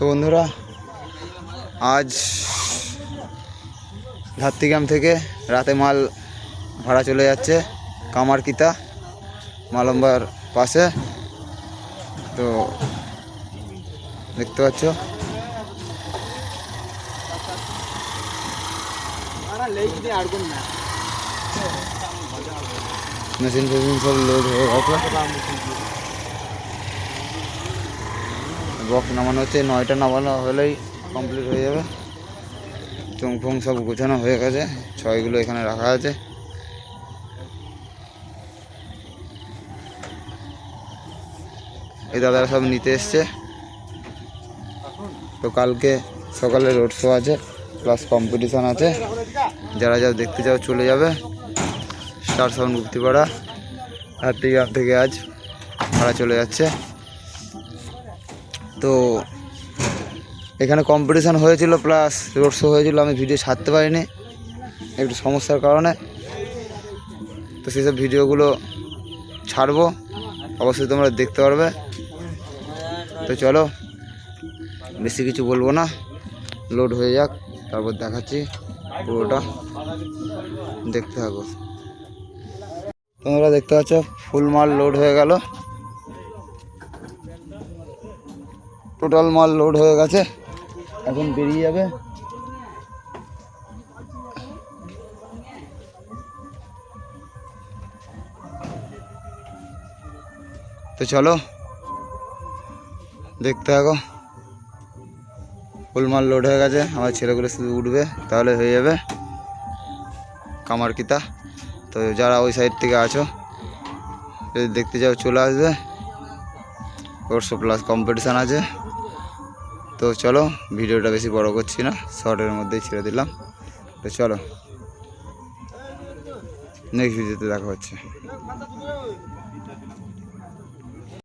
তো বন্ধুরা, আজ ধাত্রিগ্রাম থেকে রাতে মাল ভাড়া চলে যাচ্ছে কামারকিতা মালম্বার পাশে। তো দেখতে পাচ্ছ। মেশিন ফেশিন সব লোড হয়ে গেছে। বক্স নামানো হচ্ছে, নয়টা নামানো হলেই কমপ্লিট হয়ে যাবে। চোং ফোং সব গোছানো হয়ে গেছে, ছয়গুলো এখানে রাখা আছে। এই দাদারা সব নিতে এসছে। তো কালকে সকালে রোড শো আছে প্লাস কম্পিটিশান আছে। যারা যারা দেখতে চাও চলে যাবে। স্টার সাউন্ড গুপ্তিপাড়া হাতিগ্রাম থেকে আজ ভাড়া চলে যাচ্ছে। তো এখানে কম্পিটিশান হয়েছিল প্লাস রোড শো হয়েছিল, আমি ভিডিও ছাড়তে পারিনি, একটু সমস্যার কারণে। তো সেসব ভিডিওগুলো ছাড়বো, অবশ্যই তোমরা দেখতে পারবে। তো চলো, বেশি কিছু বলব না লোড হয়ে যাক, তারপর দেখাচ্ছি পুরোটা, দেখতে থাকো। তোমরা দেখতে পাচ্ছ ফুল মাল লোড হয়ে গেল। টোটাল মাল লোড হয়ে গেছে। এখন বেরিয়ে যাবে। তো চলো, দেখতে থাকো। ফুল মাল লোড হয়ে গেছে, আমার ছেলেগুলো শুধু উঠবে, তাহলে হয়ে যাবে। কামারকিতা, তো যারা ওই সাইড থেকে আছো, যদি দেখতে যাও চলে আসবে। ওরশো প্লাস কম্পিটিশান আছে। তো চলো, ভিডিওটা বেশি বড় করছি না, শর্টের মধ্যেই ছেড়ে দিলাম। তো চলো নেক্সট ভিডিওতে দেখা হচ্ছে।